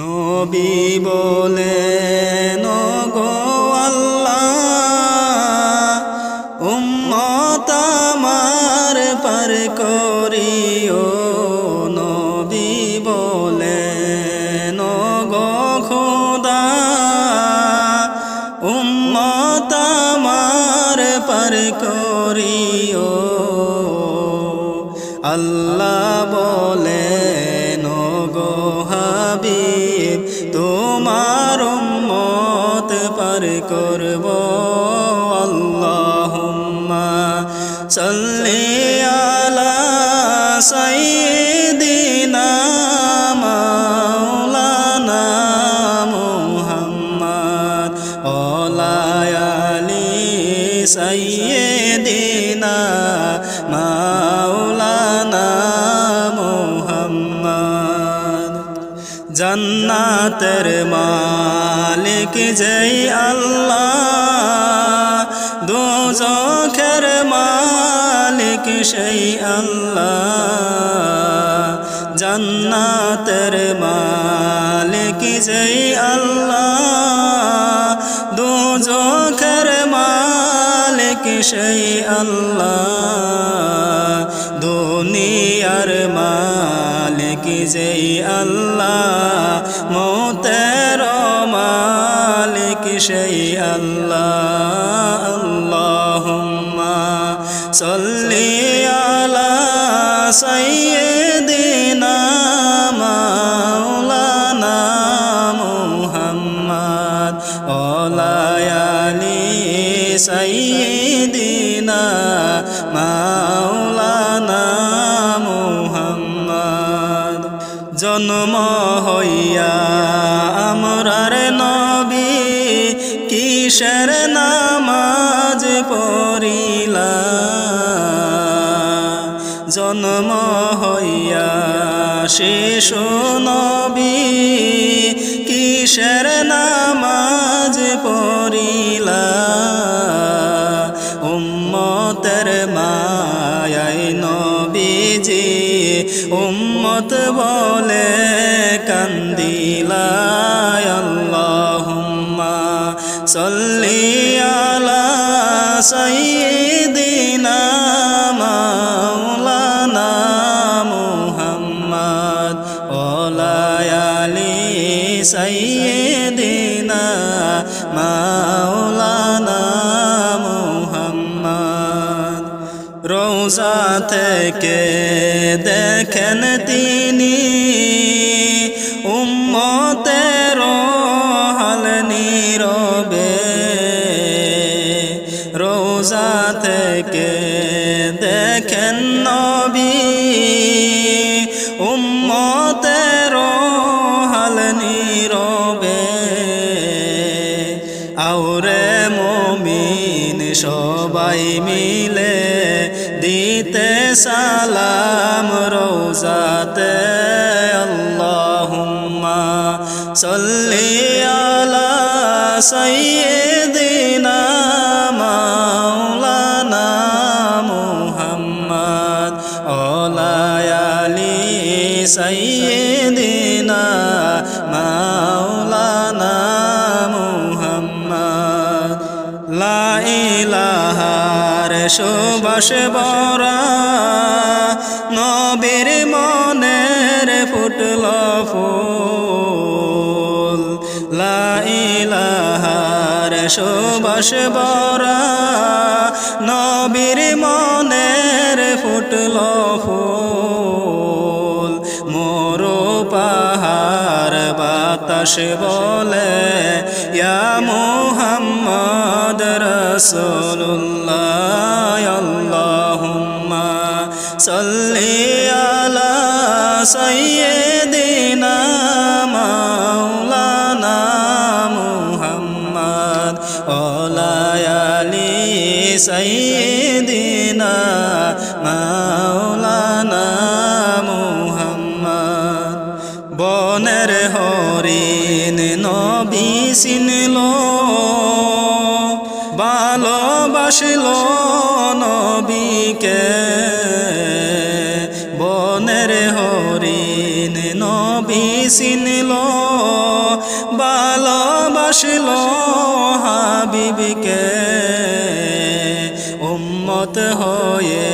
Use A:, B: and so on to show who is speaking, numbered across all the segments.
A: নবী বলে গো আল্লাহ, উম্মত আমার পার করিও। নবী বলে গো খোদা, উম্মত আমার পার করিও। আল্লাহ পার করব। আল্লাহুম্মা সাল্লি আলা সাইয়্যিদিনা মাওলানা মুহাম্মদ ওলা আলি সাইয়্যিদিনা মাওলানা মুহাম্মদ। জান্নাতের মালিক জয় আল্লাহ, দোজখের মালিক সেই আল্লাহ, জান্নাতের মালিক জয় আল্লাহ, দোজখের মালিক সেই আল্লাহ, দুনিয়ার মালিক যেই আল্লাহ মালিক সেই আল্লাহ আল্লাহ সল্লি আলা সাইয়্যিদিনা কিসের নামাজ পড়িলা? জন্ম হইয়া শিশু নবী, কিসের নামাজ পড়িলা? উম্মতের মায়াই নবীজি উম্মত বলে কান্দিলা আল্লাহুম্মা সাল্লি আলা সাইয়্যিদিনা মাওলানা মুহাম্মদ ওলা আলি সাইয়্যিদিনা মাওলানা মুহাম্মদ। রোজা থেকে দেখেন তিনি সবাই মিলে দিতে সালাম রোজাতে আল্লাহুম্মা সাল্লি আলা সাইয়্যিদিনা মাওলানা মুহাম্মদ ওলা আলি সাইয়্যিদিনা মাওলানা মুহাম্মদ। লা ইলাহার সুবাস বরা নবীর মনের ফুটল ফুল। লা ইলাহার সুবাস বরা নবীর মনের ফুটল ফুল। মোরো পাহাড় বাতাস বলে, ইয়া মুহাম্মদ আল্লাহুম্মা সাল্লি আলা সাইয়্যিদিনা মাওলানা মুহাম্মদ ওলা আলি সাইয়্যিদিনা মাওলানা মুহাম্মদ। বনের হরিণ নবী চিনল ভালোবাসল নবীকে ভালোবাসিল হাবিবকে। উম্মত হয়ে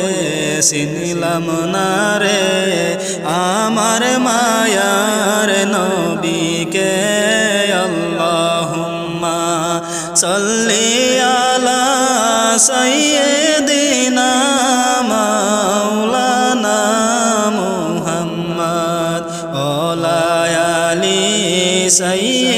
A: চিনিলাম না রে আমার মায়ার নবীকে। আল্লাহুম্মা সাল্লি আলা সাইয়্যিদিনা মাওলানা মুহাম্মদ। ওলা আলি সাইয়্যিদিনা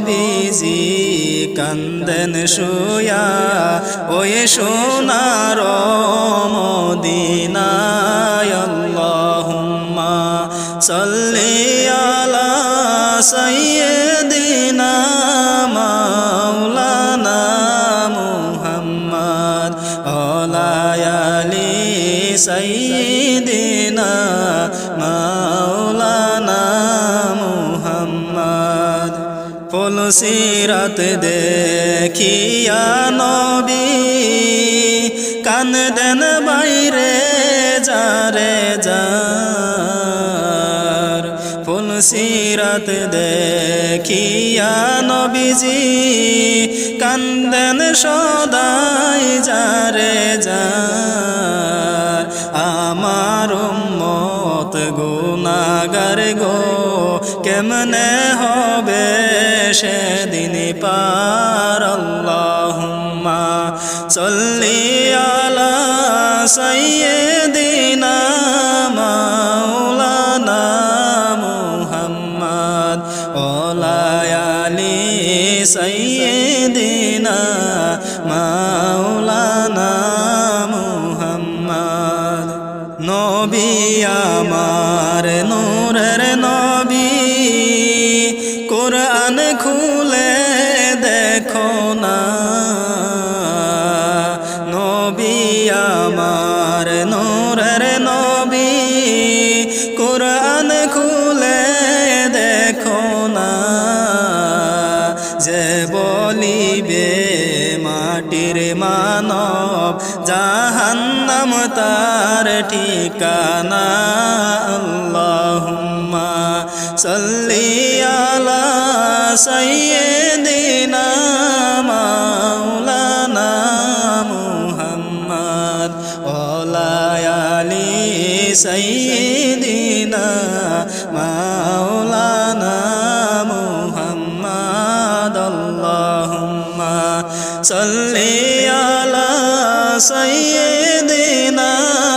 A: নবীজি কান্দন শুয়া ওই সোনার মদিনায় আল্লাহুম্মা আলা সাইয়্যিদিনা মাওলানা মুহাম্মদ ওলা আলি সাইয়্যিদিনা ফুলসিরাত দেখিয়া নবী কান দেন বাইরে, যারে যার ফুলসিরাত দেখিয়া নবীজি কান্দন সদাই, যারে যার। আমার মত গুনাগার গো কেমনে হবে সেদিন পার আল্লাহুম্মা? সল্লি আলা সাইয়্যিদিনা মাওলানা মুহাম্মদ ওলা আলি সাইয়্যিদিনা মানব, জাহান্নাম তার ঠিকানা আল্লাহুম্মা সাল্লি আলা সাইয়্যিদিনা মাওলানা মুহাম্মদ ওলা আলি সাইয়্যিদিনা মাওলানা মুহাম্মদ, আল্লাহুম্মা সাল্লি সাইয়্যিদিনা মাওলানা